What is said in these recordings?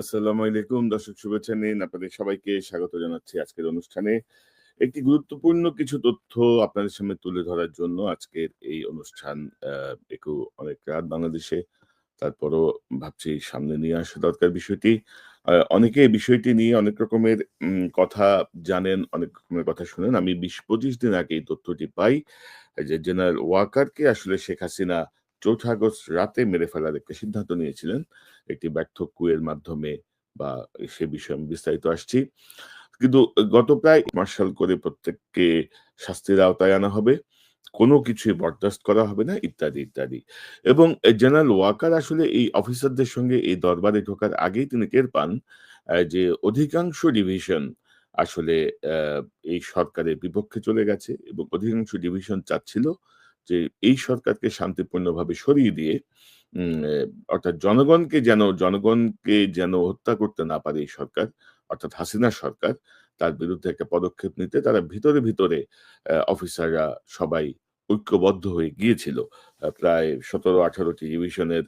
আসসালামু আলাইকুম, দর্শক শুভেচ্ছা নিন। আপনাদের সবাইকে স্বাগত জানাচ্ছি আজকের অনুষ্ঠানে। একটি গুরুত্বপূর্ণ কিছু তথ্য আপনাদের সামনে তুলে ধরার জন্য আজকের এই অনুষ্ঠান একটু অনেক রাত বাংলাদেশে। তারপরও ভাবছি সামনে নিয়ে আসা দরকার বিষয়টি। অনেকে বিষয়টি নিয়ে অনেক রকমের কথা জানেন, অনেক রকমের কথা শুনেন। আমি বিশ পঁচিশ দিন আগে এই তথ্যটি পাই যে জেনারেল ওয়াকারকে আসলে শেখ হাসিনা চৌঠা আগস্ট রাতে মেরে ফেলার একটা সিদ্ধান্ত নিয়েছিলেন। একটি ব্যর্থ কুয়ের মাধ্যমে বা সে বিষয়ে আমি বিস্তারিত আসছি। কিন্তু গত প্রায় মার্শাল করে প্রত্যেককে শাস্তির আওতায় আনা হবে। কোনো কিছুই বরদাস্ত করা হবে না, ইত্যাদি ইত্যাদি। এবং জেনারেল ওয়াকার আসলে এই অফিসারদের সঙ্গে এই দরবারে ঢোকার আগেই তিনি টের পান যে অধিকাংশ ডিভিশন আসলে এই সরকারের বিপক্ষে চলে গেছে এবং অধিকাংশ ডিভিশন চাচ্ছিল যে এই সরকারকে শান্তিপূর্ণভাবে সরিয়ে দিয়ে অর্থাৎ জনগণকে যেন জনগণকে যেন হত্যা করতে না পারে এই সরকার, অর্থাৎ হাসিনা সরকার, তার বিরুদ্ধে একটা পদক্ষেপ নিতে তারা ভিতরে ভিতরে অফিসাররা সবাই ঐক্যবদ্ধ হয়ে গিয়েছিল। প্রায় সতেরো আঠারোটি ডিভিশনের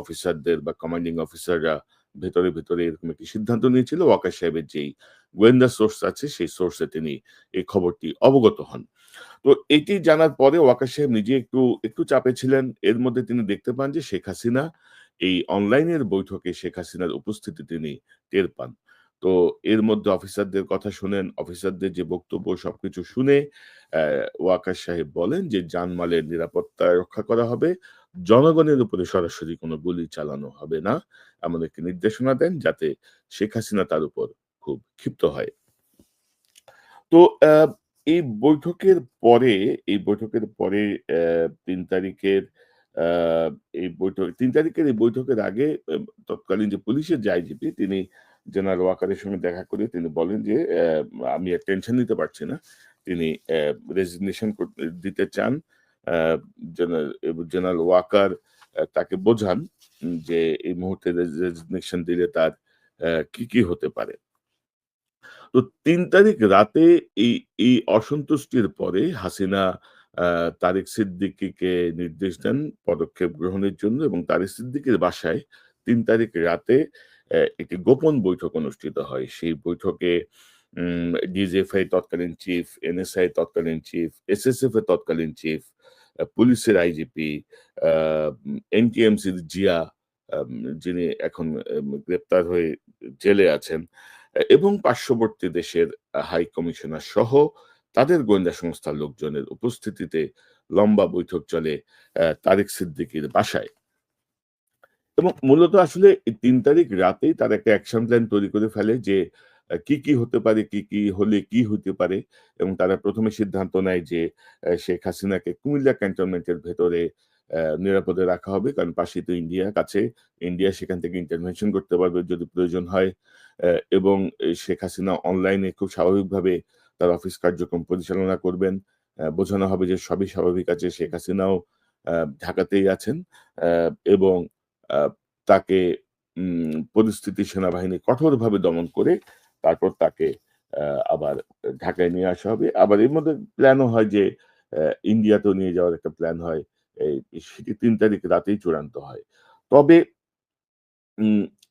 অফিসারদের বা কমান্ডিং অফিসাররা ভেতরে ভেতরে এরকম একটি সিদ্ধান্ত নিয়েছিল। ওয়াকা সাহেবের যেই গোয়েন্দা সোর্স আছে, সেই সোর্সে তিনি এই খবরটি অবগত হন। তো এটি জানার পরে ওয়াকার সাহেব নিজে একটু একটু চাপে ছিলেন। এর মধ্যে তিনি দেখতে পান যে শেখ হাসিনা এই অনলাইনের বৈঠকে শেখ হাসিনার উপস্থিতি তিনি টের পান। তো এর মধ্যে অফিসারদের কথা শুনেন অফিসারদের যে বক্তব্য সবকিছু শুনে আহ, ওয়াকার সাহেব বলেন যে জানমালের নিরাপত্তা রক্ষা করা হবে জনগণের উপরে সরাসরি কোনো গুলি চালানো হবে না এমন একটি নির্দেশনা দেন যাতে শেখ হাসিনা তার উপর খুব ক্ষিপ্ত হয়। তো এই বৈঠকের পরে, এই বৈঠকের পরে তিন তারিখের এই বৈঠক, তিন তারিখের এই বৈঠকের আগে তৎকালীন যে পুলিশের যে আইজিপি, তিনি জেনারেল ওয়াকারের সঙ্গে দেখা করে তিনি বলেন যে আমি আর টেনশন নিতে পারছি না। তিনি রেজিগনেশন দিতে চান জেনারেল ওয়াকার তাকে বোঝান যে এই মুহূর্তে রেজিগনেশন দিলে তার কি কি হতে পারে। তো তিন তারিখ রাতে এই এই অসন্তুষ্টির পরে হাসিনা তারিক সিদ্দিকীকে নির্দেশ দেন পদক্ষেপ গ্রহণের জন্য এবং তারিক সিদ্দিকীর বাসায় তিন তারিখ রাতে একটি গোপন বৈঠক অনুষ্ঠিত হয়। সেই বৈঠকে ডিজিএফআই তৎকালীন চিফ, এনএসআই তৎকালীন চিফ, এসএসএফ এর তৎকালীন চিফ, পুলিশের আইজিপি, এনটিএমসির জিয়া যিনি এখন গ্রেপ্তার হয়ে জেলে আছেন। এবং পার্শ্ববর্তী দেশের হাই কমিশনার সহ তাদের গোয়েন্দা সংস্থার লোকজনের উপস্থিতিতে লম্বা বৈঠক চলে তারেক সিদ্দিকীর বাসায়। এবং মূলত আসলে ৩ তারিখ রাতেই তারা একটা অ্যাকশন প্ল্যান তৈরি করে ফেলে যে কি, কি হতে পারে, কি, কি হলে কি হতে পারে এবং তারা প্রথমে সিদ্ধান্ত নেয় যে শেখ হাসিনাকে কুমিল্লা ক্যান্টনমেন্টের ভেতরে নিরাপদে রাখা হবে। কারণ পাশেই তো ইন্ডিয়া কাছে। ইন্ডিয়া সেখান থেকে ইন্টারভেনশন করতে পারবে যদি প্রয়োজন হয়। এবং শেখ হাসিনা অনলাইনে খুব স্বাভাবিকভাবে তার অফিস কার্যক্রম পরিচালনা করবেন। বোঝানো হবে যে সবই স্বাভাবিক আছে। শেখ হাসিনাও ঢাকাতেই আছেন। এবং তাকে পরিস্থিতি সেনাবাহিনী কঠোরভাবে দমন করে তারপর তাকে আবার ঢাকায় নিয়ে আসা হবে। আবার এর মধ্যে প্ল্যানও হয় যে ইন্ডিয়াতেও নিয়ে যাওয়ার একটা প্ল্যান হয়। এই সেটি তিন তারিখ রাতেই চূড়ান্ত হয়। তবে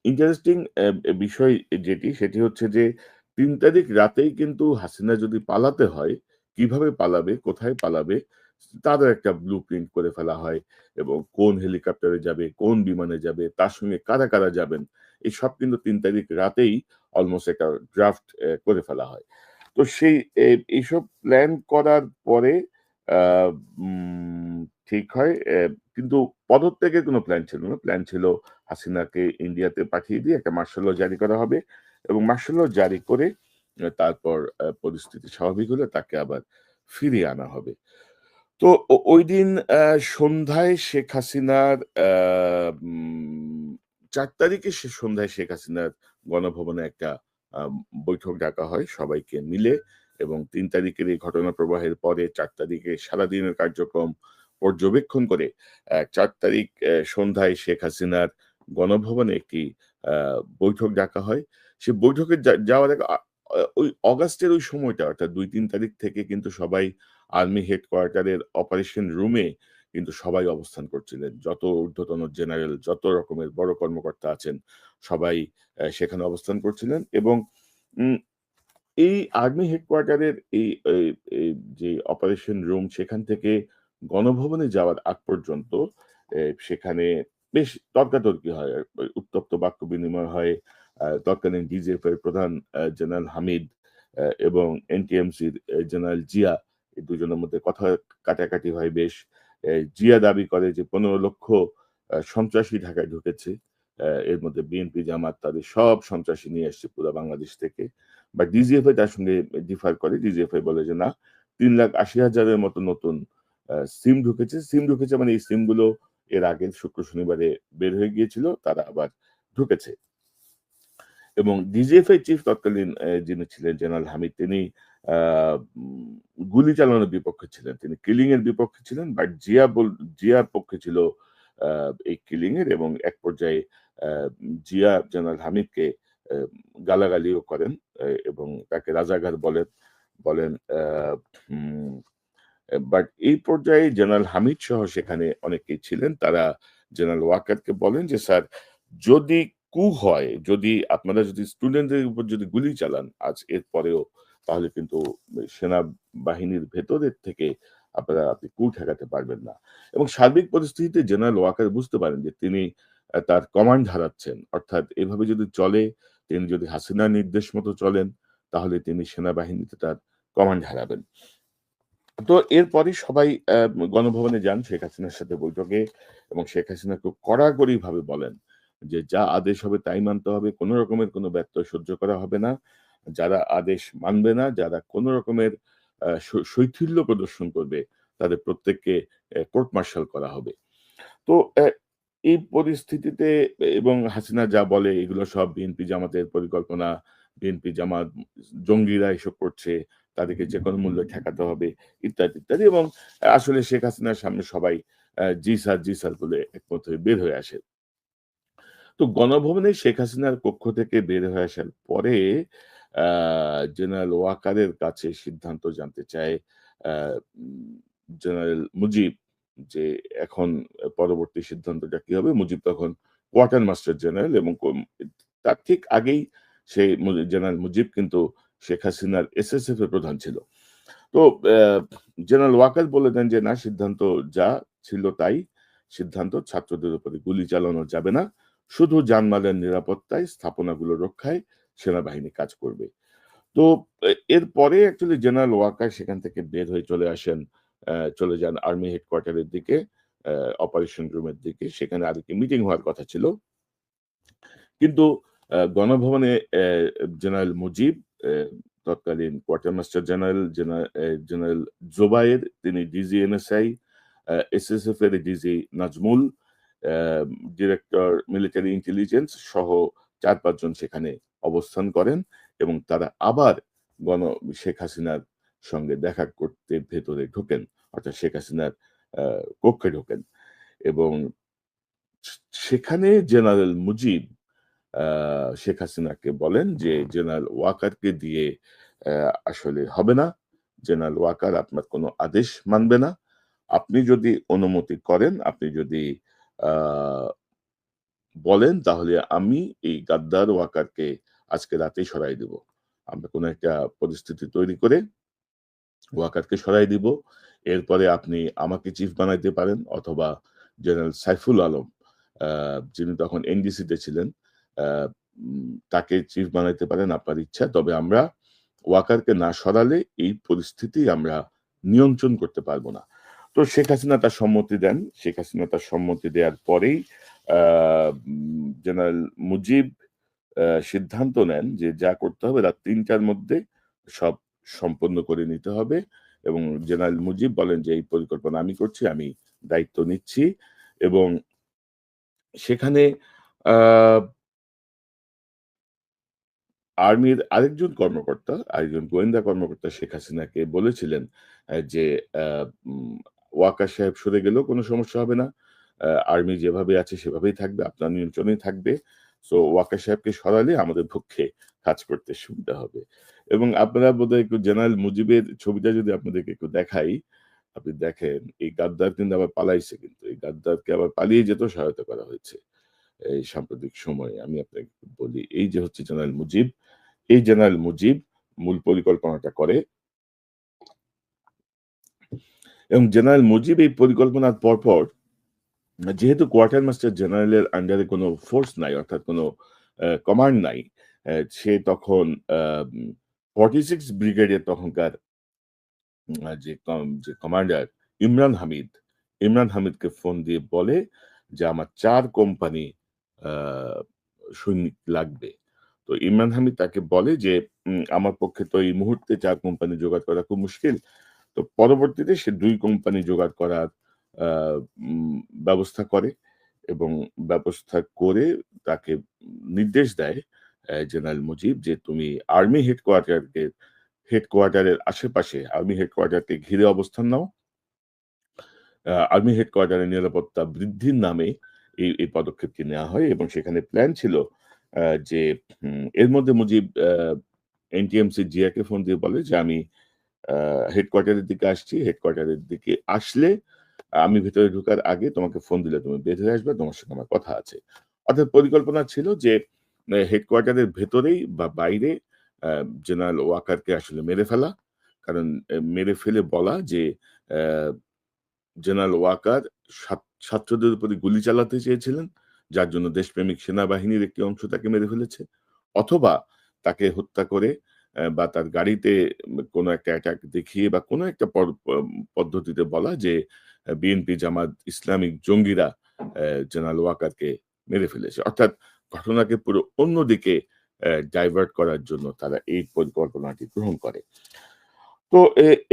ইন্টারেস্টিং বিষয় যেটি সেটি হচ্ছে যে তিন তারিখ রাতেই কিন্তু হাসিনা যদি পালাতে হয়, কীভাবে পালাবে, কোথায় পালাবে তারও একটা ব্লু প্রিন্ট করে ফেলা হয় এবং কোন হেলিকপ্টারে যাবে, কোন বিমানে যাবে, তার সঙ্গে কারা, কারা যাবেন এসব কিন্তু তিন তারিখ রাতেই অলমোস্ট একটা ড্রাফট করে ফেলা হয়। তো সেই এইসব প্ল্যান করার পরে ঠিক হয় কিন্তু পদত্যাগের কোনো প্ল্যান ছিল না। প্ল্যান ছিল হাসিনাকে ইন্ডিয়াতে পাঠিয়ে দিয়ে একটা মার্শাল জারি করা হবে এবং মার্শাল জারি করে তারপর পরিস্থিতি স্বাভাবিক হলে তাকে আবার ফিরিয়ে আনা হবে। তো ও ঐদিন আ সন্ধ্যায় শেখ হাসিনার ৪ তারিখে সে সন্ধ্যায় শেখ হাসিনার গণভবনে একটা বৈঠক ডাকা হয় সবাইকে মিলে এবং তিন তারিখের এই ঘটনা প্রবাহের পরে চার তারিখে সারাদিনের কার্যক্রম পর্যবেক্ষণ করে চার তারিখ সন্ধ্যায় শেখ হাসিনার গণভবনে একটি বৈঠক ডাকা হয়। সে বৈঠকে যাওয়ার ওই অগাস্টের ওই সময়টা, অর্থাৎ ২-৩ তারিখ থেকে কিন্তু সবাই আর্মি হেডকোয়ার্টারের অপারেশন রুমে কিন্তু সবাই অবস্থান করছিলেন যত ঊর্ধ্বতন জেনারেল, যত রকমের বড় কর্মকর্তা আছেন, সবাই সেখানে অবস্থান করছিলেন এবং এই আর্মি হেডকোয়ার্টারের এই যে অপারেশন রুম, সেখান থেকে গণভবনে যাওয়ার আগ পর্যন্ত সেখানে বেশ তর্কাতর্কি হয়। উত্তপ্ত বাক্য বিনিময় হয় তৎকালীন ডিজিএফ এর প্রধান জেনারেল হামিদ এবং এনটিএমসির জেনারেল জিয়া, এই দুজনের মধ্যে কথা কাটাকাটি হয় বেশ। জিয়া দাবি করে যে পনেরো লক্ষ সন্ত্রাসী ঢাকায় ঢুকেছে। এর মধ্যে বিএনপি, জামাত তাদের সব সন্ত্রাসী নিয়ে এসছে পুরো বাংলাদেশ থেকে। বা ডিজিএফআই তার সঙ্গে ডিফার করে। ডিজিএফআই বলে যে, না, তিন লাখ আশি হাজারের মতো নতুন সিম ঢুকেছে। সিম ঢুকেছে মানে এই সিমগুলো এর আগের শুক্র শনিবারে বের হয়ে গিয়েছিল, তারা আবার ঢুকেছে। এবং ডিজিএফআই চিফ তৎকালীন যিনি ছিলেন জেনারেল হামিদ, তিনি গুলি চালানোর বিপক্ষে ছিলেন। তিনি কিলিং এর বিপক্ষে ছিলেন বাট জিয়া বল, জিয়ার পক্ষে ছিল এই কিলিং এর এবং এক পর্যায়ে জিয়া জেনারেল হামিদকে গালাগালিও করেন এবং তাকে রাজাগার বলেন বলেন বাট এই পর্যায়ে জেনারেল হামিদ সহ সেখানে অনেকেই ছিলেন, তারা জেনারেল ওয়াকারকে বলেন যে, স্যার, যদি কু হয়, যদি আপনারা যদি স্টুডেন্টদের উপর যদি গুলি চালান, আজ এর পরেও, তাহলে কিন্তু সেনা বাহিনীর ভেতরের থেকে আপনারা, আপনি কু ঠেকাতে পারবেন না। এবং সার্বিক পরিস্থিতিতে জেনারেল ওয়াকার বুঝতে পারেন যে, তিনি তার কমান্ড হারাচ্ছেন। অর্থাৎ এভাবে যদি চলে, তিনি যদি হাসিনা নির্দেশ মতো চলেন, তাহলে তিনি সেনাবাহিনীতে তার কমান্ড হারাবেন। তো এরপরই সবাই গণভবনে যান শেখ হাসিনার সাথে বৈঠকে এবং শেখ হাসিনা খুব কড়াকড়ি ভাবে বলেন যে যা আদেশ হবে তাই মানতে হবে, কোনো রকমের কোনো ব্যত্যয় সহ্য করা হবে না। যারা আদেশ মানবে না, যারা কোনো রকমের শৈথিল্য প্রদর্শন করবে, তাদের প্রত্যেককে কোর্ট মার্শাল করা হবে। তো এই পরিস্থিতিতে, এবং হাসিনা যা বলে, এগুলো সব বিএনপি জামাতের পরিকল্পনা, বিএনপি জামাত, জঙ্গিরা এসব করছে তাদেরকে যে কোনো মূল্যে ঠেকাতে হবে, ইত্যাদি ইত্যাদি এবং আসলে শেখ হাসিনার সামনে সবাই জি স্যার জি স্যার বলে একমত হয়ে বের হয়ে আসে। তো গণভবনে শেখ হাসিনার কক্ষ থেকে বের হয়ে আসার পরে জেনারেল ওয়াকারের কাছে সিদ্ধান্ত জানতে চায় জেনারেল মুজিব যে এখন পরবর্তী সিদ্ধান্তটা কি হবে? মুজিব তখন কোয়ার্টার মাস্টার জেনারেল এবং তার ঠিক আগেই সেই জেনারেল মুজিব কিন্তু শেখ হাসিনার এসএসএফ এর প্রধান ছিল। তো জেনারেল ওয়াকার বলে দেন যে, না, সিদ্ধান্ত যা ছিল তাই, সিদ্ধান্ত ছাত্রদের উপরে গুলি চালানো যাবে না। শুধু জানমালের নিরাপত্তায়, স্থাপনাগুলো রক্ষায় সেনাবাহিনী কাজ করবে। তো এরপরে অ্যাকচুয়ালি জেনারেল ওয়াকার সেখান থেকে বের হয়ে চলে আসেন চলে যান আর্মি হেডকোয়ার্টারের দিকে অপারেশন রুমের দিকে। সেখানে আর কি মিটিং হওয়ার কথা ছিল। কিন্তু গণভবনে জেনারেল মুজিব তৎকালীন quarter master general general Zobayer, তিনি ডিজি এনএসআই এসএসএফ এর DG Nazmul director military intelligence সহ চার পাঁচজন সেখানে অবস্থান করেন এবং তারা আবার গণ, শেখ হাসিনার সঙ্গে দেখা করতে ভেতরে ঢোকেন, অর্থাৎ শেখ হাসিনার কক্ষে ঢোকেন এবং সেখানে জেনারেল মুজিব শেখ হাসিনাকে বলেন যে জেনারেল ওয়াকারকে দিয়ে আসলে হবে না। জেনারেল ওয়াকার আপনার কোনো আদেশ মানবে না। আপনি যদি অনুমতি করেন আপনি যদি বলেন তাহলে আমি এই গাদ্দার ওয়াকারকে আজকে রাতেই সরাই দেব। আমরা কোনো একটা পরিস্থিতি তৈরি করে ওয়াকারকে সরাই দিব। এরপরে আপনি আমাকে চিফ বানাইতে পারেন অথবা জেনারেল সাইফুল আলম যিনি তখন এনডিসিতে ছিলেন তাকে চিফ বানাইতে পারেন আপনার ইচ্ছা, তবে আমরা ওয়াকারকে না সরালে এই পরিস্থিতি আমরা নিয়ন্ত্রণ করতে পারব না। তো শেখ হাসিনা তার সম্মতি দেন। শেখ হাসিনা তার সম্মতি দেওয়ার পরেই জেনারেল মুজিব সিদ্ধান্ত নেন যে যা করতে হবে রাত তিনটার মধ্যে সব সম্পন্ন করে নিতে হবে এবং জেনারেল মুজিব বলেন যে, এই পরিকল্পনা আমি করছি, আমি দায়িত্ব নিচ্ছি। এবং সেখানে আর্মির আরেকজন কর্মকর্তা, আরেকজন গোয়েন্দা কর্মকর্তা শেখ হাসিনাকে বলেছিলেন যে ওয়াকার সাহেব সরে গেলেও কোনো সমস্যা হবে না। আর্মি যেভাবে আছে সেভাবেই থাকবে, আপনার নিয়ন্ত্রণেই থাকবে। সো ওয়াকার সাহেবকে সরালে আমাদের পক্ষে কাজ করতে সুবিধা হবে। এবং আপনারা বোধহয় একটু জেনারেল মুজিবের ছবিটা যদি আপনাদেরকে একটু দেখাই, আপনি দেখেন, এই গাদ্দার কিন্তু আবার পালাইছে কিন্তু। এই গাদ্দারকে আবার পালিয়ে যেতেও সহায়তা করা হয়েছে, এই সাম্প্রতিক সময়ে। আমি আপনাকে বলি, এই যে হচ্ছে জেনারেল মুজিব এই জেনারেল মুজিব মূল পরিকল্পনাটা করে। এবং জেনারেল মুজিব এই পরিকল্পনার পরপর যেহেতু কোয়ার্টার মাস্টার জেনারেলের আন্ডারে কোনো ফোর্স নাই, অর্থাৎ কোনো কমান্ড নাই সে তখন ফর্টি সিক্স ব্রিগেডের তখনকার যে যে কমান্ডার ইমরান হামিদ, ইমরান হামিদকে ফোন দিয়ে বলে যে আমার চার কোম্পানি সৈনিক লাগবে। তো ইমরান হামিদ তাকে বলে যে আমার পক্ষে তো এই মুহূর্তে চার কোম্পানি জোগাড় করা খুব মুশকিল। তো পরবর্তীতে সে দুই কোম্পানি জোগাড় করার ব্যবস্থা করে এবং ব্যবস্থা করে তাকে নির্দেশ দেয় জেনারেল মুজিব যে তুমি আর্মি হেডকোয়ার্টারকে হেডকোয়ার্টারের আশেপাশে আর্মি হেডকোয়ার্টারকে ঘিরে অবস্থান নাও। আর্মি হেডকোয়ার্টারের নিরাপত্তা বৃদ্ধির নামে এই এই পদক্ষেপটি নেওয়া হয় এবং সেখানে প্ল্যান ছিল আহ, যে এর মধ্যে মুজিব এনটিএমসি জিয়াকে ফোন দিয়ে বলে যে, আমি হেডকোয়ার্টারের দিকে আসছি হেডকোয়ার্টারের দিকে আসলে আমি ভেতরে ঢোকার আগে তোমাকে ফোন দিলে তুমি হয়ে আসবে, তোমার সঙ্গে আমার কথা আছে। অর্থাৎ পরিকল্পনা ছিল যে হেডকোয়ার্টারের ভেতরেই বা বাইরে জেনারেল ওয়াকারকে আসলে মেরে ফেলা। কারণ মেরে ফেলে বলা যে জেনারেল ওয়াকার ছাত্রদের উপরে গুলি চালাতে চেয়েছিলেন। যার জন্য দেশপ্রেমিক সেনাবাহিনীর একটি অংশ তাকে মেরে ফেলেছে, অথবা তাকে হত্যা করে বা তার গাড়িতে কোনো একটা অ্যাটাক দেখিয়ে বা কোনো একটা পদ্ধতিতে বলা যে, বিএনপি, জামাত, ইসলামিক জঙ্গিরা জেনারেল ওয়াকারকে মেরে ফেলেছে। অর্থাৎ ঘটনাকে পুরো অন্যদিকে ডাইভার্ট করার জন্য তারা এই পরিকল্পনাটি গ্রহণ করে। তো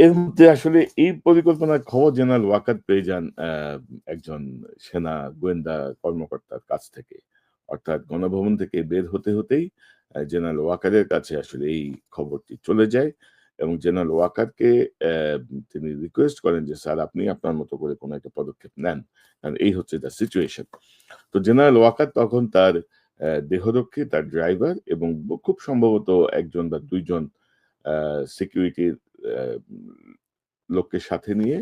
এর মধ্যে আসলে এই পরিকল্পনার খবর জেনারেল ওয়াকার পেয়ে যান একজন সেনা গোয়েন্দা কর্মকর্তার কাছ থেকে। অর্থাৎ গণভবন থেকে বের হতে হতেই জেনারেল ওয়াকারের কাছে আসলে এই খবরটি চলে যায় এবং জেনারেল ওয়াকারকে তিনি রিকোয়েস্ট করেন যে, স্যার, আপনি আপনার মতো করে কোনো একটা পদক্ষেপ নেন। কারণ এই হচ্ছে দ্য সিচুয়েশন তো জেনারেল ওয়াকার তখন তার দেহরক্ষী, তার ড্রাইভার এবং খুব সম্ভবত একজন বা দুইজন সিকিউরিটির লোককে সাথে নিয়ে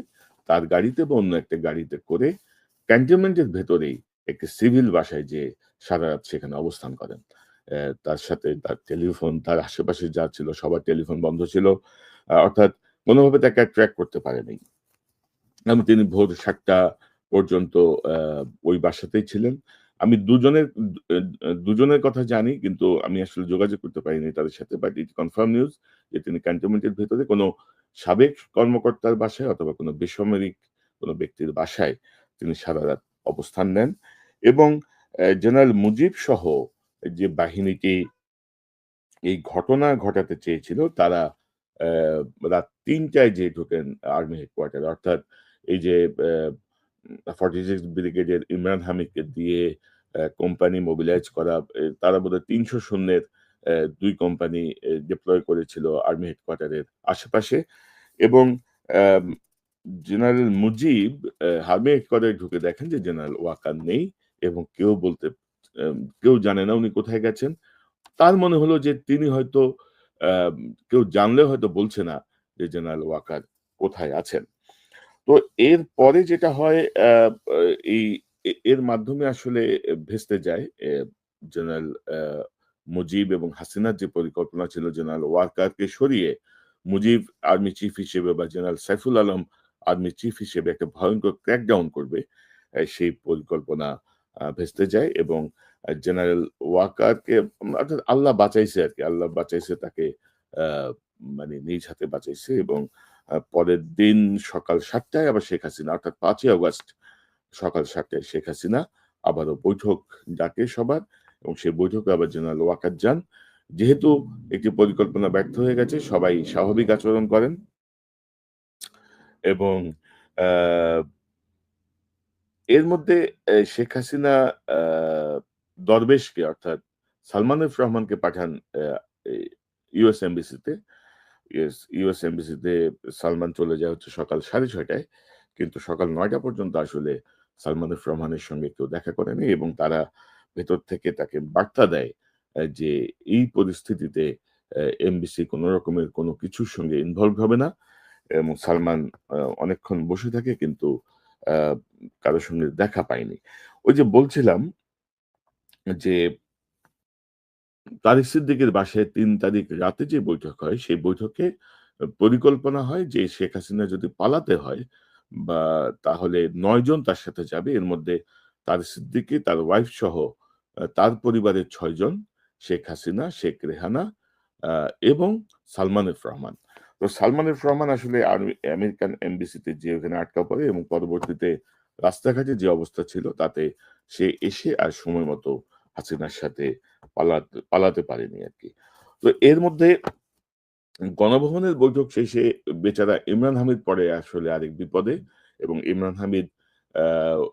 তার গাড়িতে বা অন্য একটা গাড়িতে করে ক্যান্টনমেন্টের ভেতরেই একটি সিভিল বাসায় যে সারা রাত সেখানে অবস্থান করেন। তার সাথে তার টেলিফোন, তার আশেপাশে যা ছিল সবার টেলিফোন বন্ধ ছিল। অর্থাৎ কোনোভাবে তাকে ট্র্যাক করতে পারেনি। এবং তিনি ভোর সাতটা পর্যন্ত ওই বাসাতেই ছিলেন। আমি দুজনের দুজনের কথা জানি, কিন্তু আমি আসলে যোগাযোগ করতে পারিনি তাদের সাথে বাট ইট কনফার্ম নিউজ যে তিনি ক্যান্টনমেন্টের ভেতরে কোনো সাবেক কর্মকর্তার বাসায় অথবা কোনো বেসামরিক কোনো ব্যক্তির বাসায় তিনি সারা রাত অবস্থান নেন এবং জেনারেল মুজিব সহ যে বাহিনীটি এই ঘটনা ঘটাতে চেয়েছিল, তারা রাত তিনটায় যে ঢোকেন আর্মি হেডকোয়ার্টার, অর্থাৎ এই যে ফর্টি সিক্স ব্রিগেডের ইমরান হামিদকে দিয়ে কোম্পানি মোবিলাইজ করা তারা বোধহয় তিনশো সৈন্যের আহ, দুই কোম্পানি ডিপ্লয় করেছিল আর্মি হেডকোয়ার্টারের আশেপাশে এবং জেনারেল মুজিব আর্মি হেডকোয়ার্টারে ঢুকে দেখেন যে জেনারেল ওয়াকার নেই এবং কেউ বলতে কেউ জানে না উনি কোথায় গেছেন। তার মনে হলো যে তিনি হয়তো কেউ জানলে হয়তো বলছে না যে জেনারেল ওয়াকার কোথায় আছেন। তো এর পরে যেটা হয় এই এর মাধ্যমে আসলে ভেস্তে যায় জেনারেল মুজিব এবং হাসিনার যে পরিকল্পনা ছিল জেনারেল ওয়াকারকে সরিয়ে, মুজিব আর্মি চিফ হিসেবে বা general Saiful Alam army chief হিসেবে একটা ভয়ঙ্কর ক্র্যাকডাউন করবে সেই পরিকল্পনা ভেস্তে যায় এবং জেনারেল ওয়াকারকে অর্থাৎ আল্লাহ বাঁচাইছে আর কি, আল্লাহ বাঁচাইছে তাকে মানে নিজ হাতে বাঁচাইছে এবং পরের দিন সকাল সাতটায় আবার শেখ হাসিনা, অর্থাৎ পাঁচই আগস্ট সকাল সাতটায় শেখ হাসিনা আবারও বৈঠক ডাকে সবার এবং সেই বৈঠকে আবার জেনারেল ওয়াকার যান। যেহেতু একটি পরিকল্পনা ব্যর্থ হয়ে গেছে, সবাই স্বাভাবিক আচরণ করেন এবং এর মধ্যে শেখ হাসিনা দরবেশকে অর্থাৎ সালমান রহমানকে পাঠান ইউএস এমবিসিতে। ইউএস ইউএস এমবিসিতে সালমান চলে যায় হচ্ছে সকাল সাড়ে ছয়টায় কিন্তু সকাল নয়টা পর্যন্ত আসলে সালমান এফ রহমানের সঙ্গে কেউ দেখা করেনি এবং তারা ভেতর থেকে তাকে বার্তা দেয় যে এই পরিস্থিতিতে এমবিসি কোনো রকমের কোনো কিছুর সঙ্গে ইনভলভ হবে না এবং সালমান অনেকক্ষণ বসে থাকে কিন্তু আ কারও সঙ্গে দেখা পায়নি। ওই যে বলছিলাম যে তারেক সিদ্দিকের বাসায় তিন তারিখ রাতে যে বৈঠক হয়, সেই বৈঠকে পরিকল্পনা হয় যে শেখ হাসিনা যদি পালাতে হয় বা তাহলে ৯ জন তার সাথে যাবে। এর মধ্যে তার সিদ্দিকী, তার ওয়াইফ সহ তার পরিবারের ৬ জন, শেখ হাসিনা, শেখ রেহানা এবং সালমান এফ রহমান। তো সালমান এফ রহমান আসলে আমেরিকান এমবাসিতে যে ওখানে আটকা পড়ে এবং পরবর্তীতে রাস্তাঘাটে যে অবস্থা ছিল তাতে সে এসে আর সময় মতো হাসিনার সাথে পালাতে পালাতে পারেনি আর কি তো এর মধ্যে গণভবনের বৈঠক শেষে বেচারা ইমরান হামিদ পড়ে আসলে আরেক বিপদে এবং ইমরান হামিদ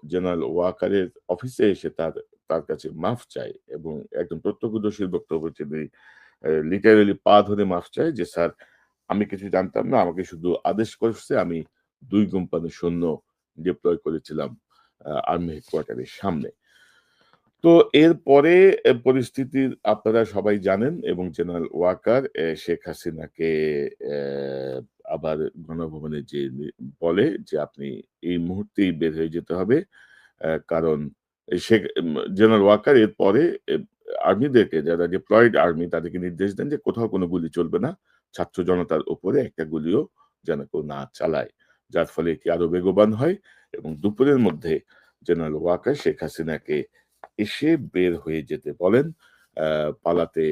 জেনারেল ওয়াকারের অফিসে এসে তার তার কাছে মাফ চায় এবং একজন প্রত্যক্ষদর্শীর বক্তব্য তিনি লিটারেলি পা ধরে মাফ চায় যে, "স্যার আমি কিছু জানতাম না। আমাকে শুধু আদেশ করছে আমি দুই কোম্পানি সৈন্য ডিপ্লয় করেছিলাম আর্মি হেডকোয়ার্টারের সামনে।" তো এরপরে পরিস্থিতির আপনারা সবাই জানেন এবং জেনারেল ওয়াকার শেখ হাসিনাকে আবার গণভবনে যে বলে যে, "আপনি এই মুহূর্তেই বের হয়ে যেতে হবে।" কারণ শেখ জেনারেল ওয়াকার এরপরে আর্মিদেরকে যারা ডিপ্লয়েড আর্মি তাদেরকে নির্দেশ দেন যে, "কোথাও কোনো গুলি চলবে না। ছাত্র জনতার উপরে একটা গুলিও যেন কেউ না চালায়।" যার ফলে এটি আরও বেগবান হয় এবং দুপুরের মধ্যে জেনারেল ওয়াকার শেখ হাসিনাকে এসে বের হয়ে যেতে বলেন। পালাতে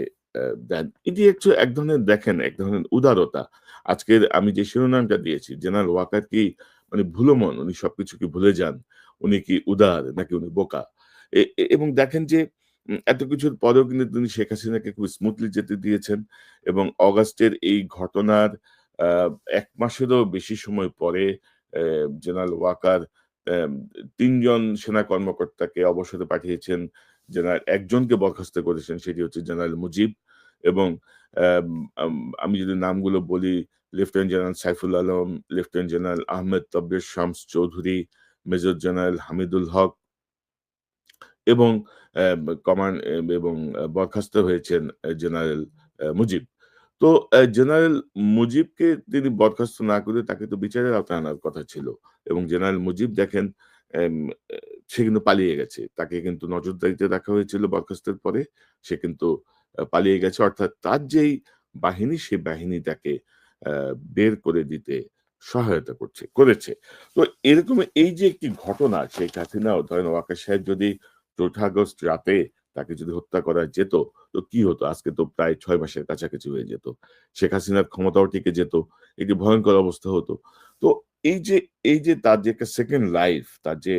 দেন। এটি একটু এক ধরনের দেখেন এক ধরনের উদারতা। আজকের আমি যে শিরোনামটা দিয়েছি, জেনারেল ওয়াকার কি মানে ভুলো মন? উনি সবকিছু কি ভুলে যান? উনি কি উদার নাকি উনি বোকা? এবং দেখেন যে এত কিছুর পরেও কিন্তু তিনি শেখ হাসিনাকে খুব স্মুথলি যেতে দিয়েছেন এবং অগাস্টের এই ঘটনার ১ মাসেরও বেশি সময় পরে জেনারেল ওয়াকার অ্যাম ৩ জন সেনা কর্মকর্তাকে অবসরে পাঠিয়েছেন। জেনারেল একজনকে বরখাস্ত করেছেন সেটি হচ্ছে জেনারেল মুজিব এবং আমি যদি নামগুলো বলি lieutenant general Saiful Alam, lieutenant general Ahmed Tabbir Shams Chowdhury, major general Hamidul Haque এবং কমান্ড এবং বরখাস্ত হয়েছেন জেনারেল মুজিব। তো জেনারেল মুজিবকে তিনি বরখাস্ত না করে তাকে তো বিচারের আওতায় আনার কথা ছিল এবং জেনারেল মুজিব দেখেন সে কিন্তু পালিয়ে গেছে। তাকে কিন্তু নজরদারিতে রাখা হয়েছিল বরখাস্তের পরে। সে কিন্তু পালিয়ে গেছে। অর্থাৎ তার যেই বাহিনী, সে বাহিনী তাকে বের করে দিতে সহায়তা করছে করেছে। তো এরকম এই যে একটি ঘটনা শেখ হাসিনা ধরেন ওয়াকার সাহেব যদি ৪ঠা আগস্ট রাতে তাকে যদি হত্যা করা যেত, তো কি হতো? আজকে তো প্রায় ছয় মাসের কাছাকাছি হয়ে যেত। শেখ হাসিনার ক্ষমতাও টিকে যেত। একটি ভয়ঙ্কর অবস্থা হতো। তো এই যে এই যে তার যে একটা সেকেন্ড লাইফ, তার যে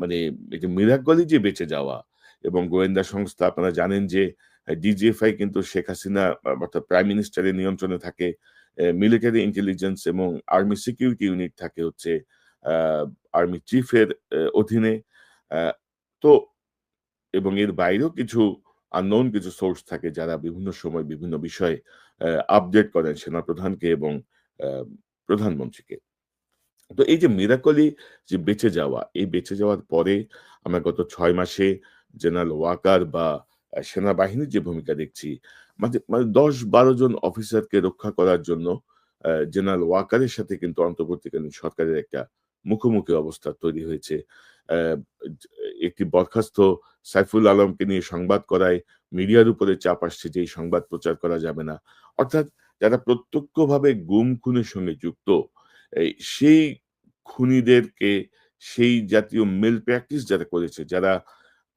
মানে এই যে মিরাকলি যে বেঁচে যাওয়া এবং গোয়েন্দা সংস্থা আপনারা জানেন যে ডিজিএফআই কিন্তু শেখ হাসিনা অর্থাৎ প্রাইম মিনিস্টারের নিয়ন্ত্রণে থাকে। মিলিটারি ইন্টেলিজেন্স এবং আর্মি সিকিউরিটি ইউনিট থাকে হচ্ছে আর্মি চিফের অধীনে। তো এবং এর বাইরেও কিছু unknown কিছু সোর্স থাকে যারা বিভিন্ন সময় বিভিন্ন বিষয়ে আপডেট করেন সেনাপ্রধানকে এবং প্রধানমন্ত্রীকে। তো এই যে মিরাকলি যে বেঁচে যাওয়া, এই বেঁচে যাওয়ার পরে আমরা গত ছয় মাসে জেনারেল ওয়াকার বা সেনাবাহিনীর যে ভূমিকা দেখছি, মাঝে মানে দশ বারো জন অফিসারকে রক্ষা করার জন্য জেনারেল ওয়াকারের সাথে কিন্তু অন্তর্বর্তীকালীন সরকারের একটা মুখোমুখি অবস্থা তৈরি হয়েছে। একটি বরখাস্ত সাইফুল আলমকে নিয়ে সংবাদ করায় মিডিয়ার উপরে চাপ আসছে যে এই সংবাদ প্রচার করা যাবে না। অর্থাৎ যারা প্রত্যক্ষভাবে গুম খুনের সঙ্গে যুক্ত, সেই খুনিদেরকে সেই জাতীয় মেল প্র্যাকটিস যারা করেছে, যারা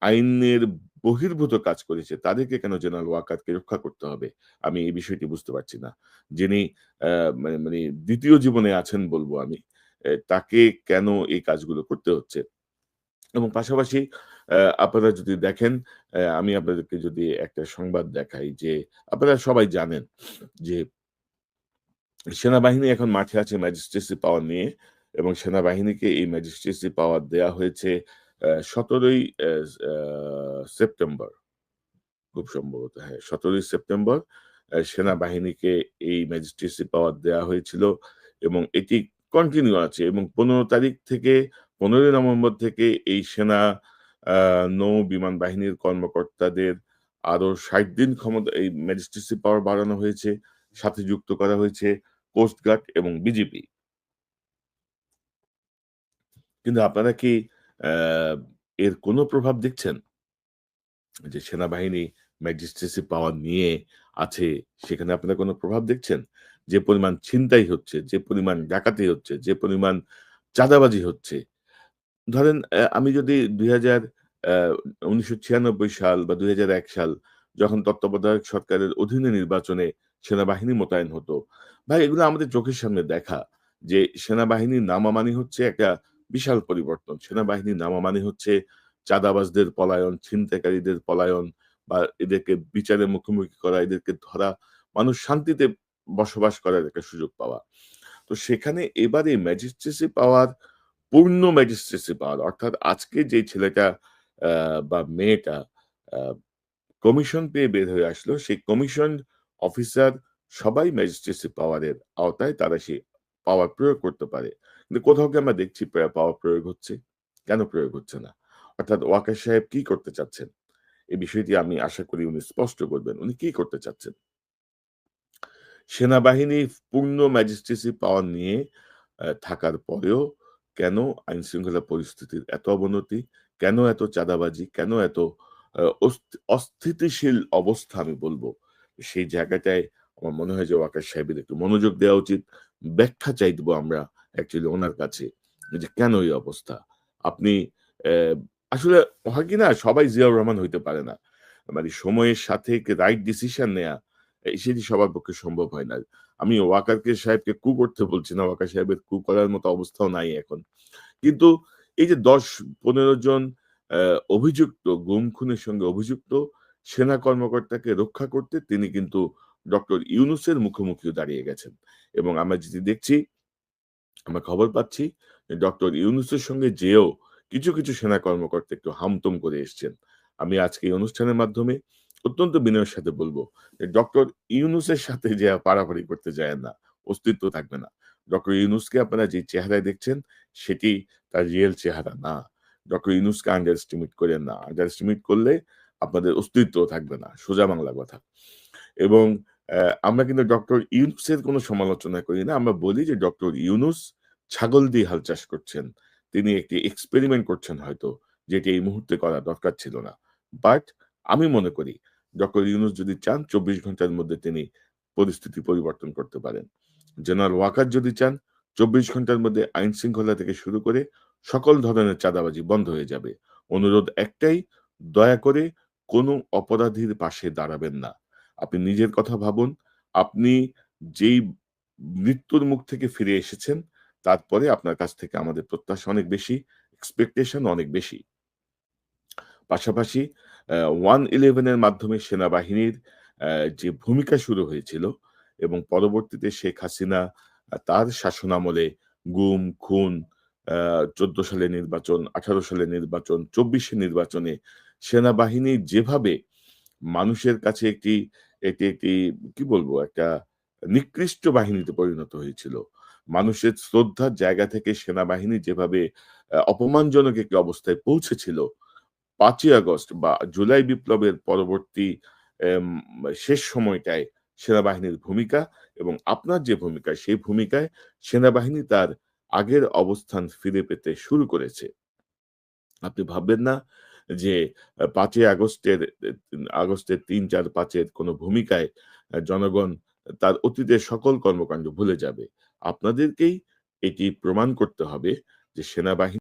আইনের বহির্ভূত কাজ করেছে, তাদেরকে কেন জেনারেল ওয়াকাতকে রক্ষা করতে হবে? আমি এই বিষয়টি বুঝতে পারছি না। যিনি মানে মানে ২য় জীবনে আছেন বলব আমি। তাকে কেন এই কাজগুলো করতে হচ্ছে? এবং পাশাপাশি আপনারা যদি দেখেন, আমি আপনাদেরকে যদি একটা সংবাদ দেখাই যে, আপনারা সবাই জানেন যে সেনাবাহিনী এখন মাঠে আছে ম্যাজিস্ট্রেসি পাওয়ার নিয়ে এবং সেনাবাহিনীকে এই ম্যাজিস্ট্রেসি পাওয়ার দেয়া হয়েছে অ্যা ১৭ই অ্যাস সেপ্টেম্বর। খুব সম্ভবত হ্যাঁ, ১৭ই সেপ্টেম্বর সেনাবাহিনীকে এই ম্যাজিস্ট্রেসি পাওয়ার দেয়া হয়েছিল এবং এটি কন্টিনিউ আছে এবং ১৫ তারিখ থেকে ১৫ই নভেম্বর থেকে এই সেনা নৌ বিমান বাহিনীর কর্মকর্তাদের আরও ৬০ দিন ক্ষমতা এই ম্যাজিস্ট্রেসি পাওয়ার বাড়ানো হয়েছে। সাথে যুক্ত করা হয়েছে কোস্টগার্ড এবং বিজিবি। কিন্তু আপনারা কি এর কোনো প্রভাব দেখছেন? যে সেনাবাহিনী ম্যাজিস্ট্রেসি পাওয়ার নিয়ে আছে, সেখানে আপনারা কোনো প্রভাব দেখছেন? যে পরিমাণ ছিনতাই হচ্ছে, যে পরিমাণ ডাকাতি হচ্ছে, যে পরিমাণ চাঁদাবাজি হচ্ছে। ধরেন আমি যদি ২০০০ অ্যা ১৯৯৬ সাল বা ২০০১ সাল যখন তত্ত্বাবধায়ক সরকারের অধীনে নির্বাচনে সেনাবাহিনী মোতায়েন হতো। ভাই এগুলো আমাদের চোখের সামনে দেখা যে সেনাবাহিনী নামা মানে হচ্ছে একটা বিশাল পরিবর্তন। সেনাবাহিনী নামা মানে হচ্ছে চাঁদাবাজদের পলায়ন, ছিনতাইকারীদের পলায়ন বা এদেরকে বিচারের মুখোমুখি করা, এদেরকে ধরা, মানুষ শান্তিতে বসবাস করার একটা সুযোগ পাওয়া। তো সেখানে এবারে ম্যাজিস্ট্রেসি পাওয়ার পূর্ণ ম্যাজিস্ট্রেসি পাওয়ার অর্থাৎ আজকে যে ছেলেটা বা মেয়েটা কমিশন পেয়ে বের হয়ে আসলো, সেই কমিশন অফিসার সবাই ম্যাজিস্ট্রেসি পাওয়ারের আওতায় তারা সেই পাওয়ার প্রয়োগ করতে পারে। কিন্তু কোথাও কি আমরা দেখছি পাওয়ার প্রয়োগ হচ্ছে? কেন প্রয়োগ হচ্ছে না? অর্থাৎ ওয়াকার সাহেব কি করতে চাচ্ছেন? এই বিষয়টি আমি আশা করি উনি স্পষ্ট করবেন। উনি কি করতে চাচ্ছেন? সেনাবাহিনী পূর্ণ ম্যাজিস্ট্রেসি পাওয়ার নিয়ে থাকার পরেও কেন আইনশৃঙ্খলা পরিস্থিতির এত অবনতি? কেন এত চাঁদাবাজি? কেন এত অস্থিতিশীল অবস্থা আমি বলব সেই জায়গাটায় আমার মনে হয় যে ওয়াকার সাহেবের একটু মনোযোগ দেওয়া উচিত। ব্যাখ্যা চাইব আমরা অ্যাকচুয়ালি ওনার কাছে যে কেন এই অবস্থা? আপনি আসলে হয় কি না সবাই জিয়াউর রহমান হইতে পারে না। মানে সময়ের সাথে রাইট ডিসিশন নেয়া সেটি সবার পক্ষে সম্ভব হয় না। আমি ওয়াকারকে সাহেবকে কু করতে বলছি না। ওয়াকার সাহেবের কু করার মতো অবস্থাও নাই এখন। কিন্তু এই যে দশ পনেরো জন অভিযুক্ত গুম খুনের সঙ্গে অভিযুক্ত সেনা কর্মকর্তাকে রক্ষা করতে তিনি কিন্তু ডক্টর ইউনুসের মুখোমুখিও দাঁড়িয়ে গেছেন। এবং আমরা যেটি দেখছি আমরা খবর পাচ্ছি ডক্টর ইউনুসের সঙ্গে যেয়েও কিছু, কিছু সেনা কর্মকর্তা একটু হামতম করে এসছেন। আমি আজকে এই অনুষ্ঠানের মাধ্যমে অত্যন্ত বিনয়ের সাথে বলব ডক্টর ইউনুসের সাথে যে পারাপারি করতে যায় না। অস্তিত্ব থাকবে না। ডক্টর ইউনুসকে আপনারা যে চেহারায় দেখছেন, সেটি তার রিয়েল চেহারা না। ডক্টর ইউনুসকে আন্ডার এস্টিমেট কইরেন না। আন্ডার এস্টিমেট করলে আপনাদের অস্তিত্ব থাকবে না। সোজা বাংলা কথা। এবং আমরা কিন্তু ডক্টর ইউনুসের কোনো সমালোচনা করি না। আমরা বলি যে ডক্টর ইউনুস ছাগল দিয়ে হাল চাষ করছেন। তিনি একটি এক্সপেরিমেন্ট করছেন হয়তো, যেটি এই মুহূর্তে করা দরকার ছিল না। বাট আমি মনে করি ডক্টর ইউনূস যদি চান ২৪ ঘণ্টার মধ্যে তিনি পরিস্থিতি পরিবর্তন করতে পারেন। জেনারেল ওয়াকার যদি চান ২৪ ঘণ্টার মধ্যে আইন শৃঙ্খলা থেকে শুরু করে সকল ধরনের চাঁদাবাজি বন্ধ হয়ে যাবে। অনুরোধ একটাই, দয়া করে কোনো অপরাধীর পাশে দাঁড়াবেন না। আপনি নিজের কথা ভাবুন। আপনি যেই মৃত্যুর মুখ থেকে ফিরে এসেছেন, তারপরে আপনার কাছ থেকে আমাদের প্রত্যাশা অনেক বেশি, এক্সপেকটেশন অনেক বেশি। পাশাপাশি 111 এর মাধ্যমে সেনাবাহিনীর যে ভূমিকা শুরু হয়েছিল এবং পরবর্তীতে শেখ হাসিনা তার শাসনামলে গুম, খুন, ১৪ সালের নির্বাচন, আঠারো সালে নির্বাচন, চব্বিশে নির্বাচনে সেনাবাহিনী যেভাবে মানুষের কাছে একটি এটি একটি কি বলব একটা নিকৃষ্ট বাহিনীতে পরিণত হয়েছিল। মানুষের শ্রদ্ধার জায়গা থেকে সেনাবাহিনী যেভাবে অপমানজনক একটি অবস্থায় পৌঁছেছিল ৫ই আগস্ট বা জুলাই বিপ্লবের পরবর্তী শেষ সময়টায় সেনাবাহিনীর ভূমিকা এবং আপনার যে ভূমিকা সেই ভূমিকায় সেনাবাহিনী তার আগের অবস্থান ফিরে পেতে শুরু করেছে। আপনি ভাববেন না যে পাঁচই আগস্টের আগস্টের ৩, ৪, ৫ এর কোনো ভূমিকায় জনগণ তার অতীতের সকল কর্মকাণ্ড ভুলে যাবে। আপনাদেরকেই এটি প্রমাণ করতে হবে যে সেনাবাহিনী